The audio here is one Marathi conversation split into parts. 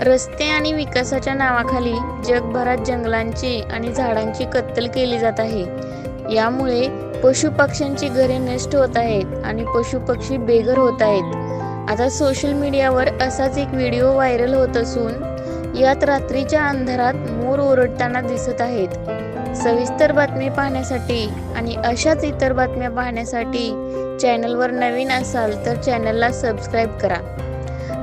रस्ते आणि विकासाच्या नावाखाली जगभरात जंगलांची आणि झाडांची कत्तल केली जात आहे. यामुळे पशुपक्ष्यांची घरे नष्ट होत आहेत आणि पशुपक्षी बेघर होत आहेत. आता सोशल मीडियावर असाच एक व्हिडिओ व्हायरल होत असून यात रात्रीच्या अंधारात मोर ओरडताना दिसत आहेत. सविस्तर बातमी पाहण्यासाठी आणि अशाच इतर बातम्या पाहण्यासाठी चॅनलवर नवीन असाल तर चॅनलला सबस्क्राईब करा.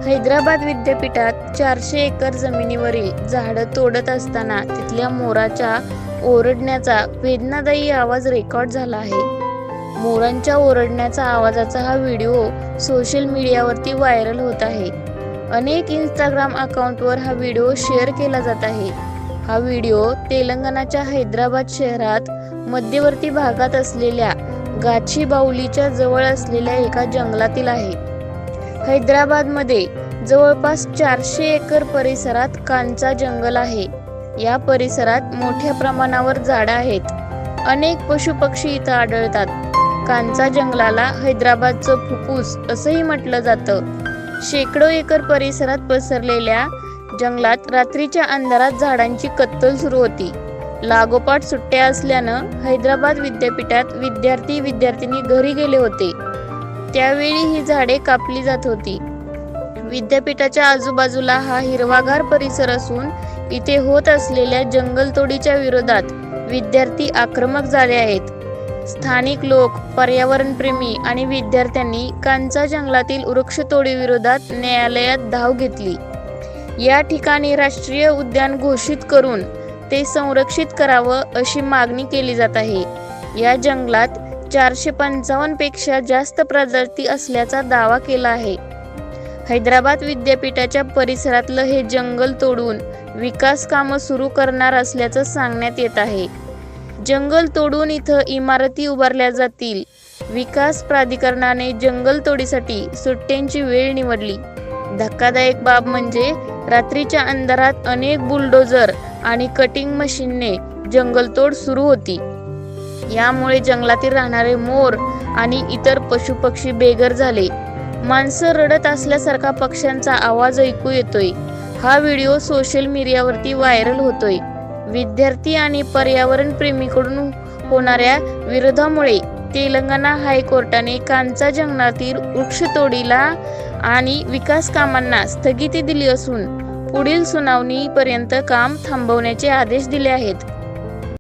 हैदराबाद विद्यापीठात चारशे एकर जमिनीवरील झाडं तोडत असताना तिथल्या मोराच्या ओरडण्याचा वेदनादायी आवाज रेकॉर्ड झाला आहे. मोरांच्या ओरडण्याचा आवाजाचा हा व्हिडिओ सोशल मीडियावरती व्हायरल होत आहे. अनेक इंस्टाग्राम अकाउंटवर हा व्हिडिओ शेअर केला जात आहे. हा व्हिडिओ तेलंगणाच्या हैदराबाद शहरात मध्यवर्ती भागात असलेल्या गाछी बाऊलीच्या जवळ असलेल्या एका जंगलातील आहे. हैदराबादमध्ये जवळपास चारशे एकर परिसरात कांचा जंगल आहे. या परिसरात मोठ्या प्रमाणावर झाडं आहेत. अनेक पशुपक्षी इथं आढळतात. कांचा जंगलाला हैदराबादचं फुफ्फुस असंही म्हटलं जातं. शेकडो एकर परिसरात पसरलेल्या जंगलात रात्रीच्या अंधारात झाडांची कत्तल सुरू होती. लागोपाठ सुट्ट्या असल्यानं हैदराबाद विद्यापीठात विद्यार्थी विद्यार्थिनी घरी गेले होते. त्यावेळी ही झाडे कापली जात होती. विद्यापीठाच्या आजूबाजूला हा हिरवागार परिसर असून इथे होत असलेल्या जंगलतोडीच्या विरोधात विद्यार्थी आक्रमक झाले आहेत. स्थानिक लोक पर्यावरणप्रेमी आणि विद्यार्थ्यांनी कांचा जंगलातील वृक्षतोडी विरोधात न्यायालयात धाव घेतली. या ठिकाणी राष्ट्रीय उद्यान घोषित करून ते संरक्षित करावं अशी मागणी केली जात आहे. या जंगलात चारशे पंचावन्नपेक्षा जास्त प्रजाती असल्याचा दावा केला आहे. हैदराबाद विद्यापीठाच्या परिसरातलं हे जंगल तोडून विकास कामं सुरू करणार असल्याचं सांगण्यात येत आहे. जंगल तोडून इथं इमारती उभारल्या जातील. विकास प्राधिकरणाने जंगल तोडीसाठी सुट्ट्यांची वेळ निवडली. धक्कादायक बाब म्हणजे रात्रीच्या अंधारात अनेक बुलडोजर आणि कटिंग मशीनने जंगलतोड सुरू होती. यामुळे जंगलातील राहणारे मोर आणि इतर पशुपक्षी बेघर झाले. माणसं रडत असल्यासारखा पक्ष्यांचा आवाज ऐकू येतोय. हा व्हिडिओ सोशल मीडियावरती व्हायरल होतोय. विद्यार्थी आणि पर्यावरण प्रेमीकडून होणाऱ्या विरोधामुळे तेलंगणा हायकोर्टाने कांचा जंगलातील वृक्षतोडीला आणि विकास कामांना स्थगिती दिली असून पुढील सुनावणीपर्यंत काम थांबवण्याचे आदेश दिले आहेत.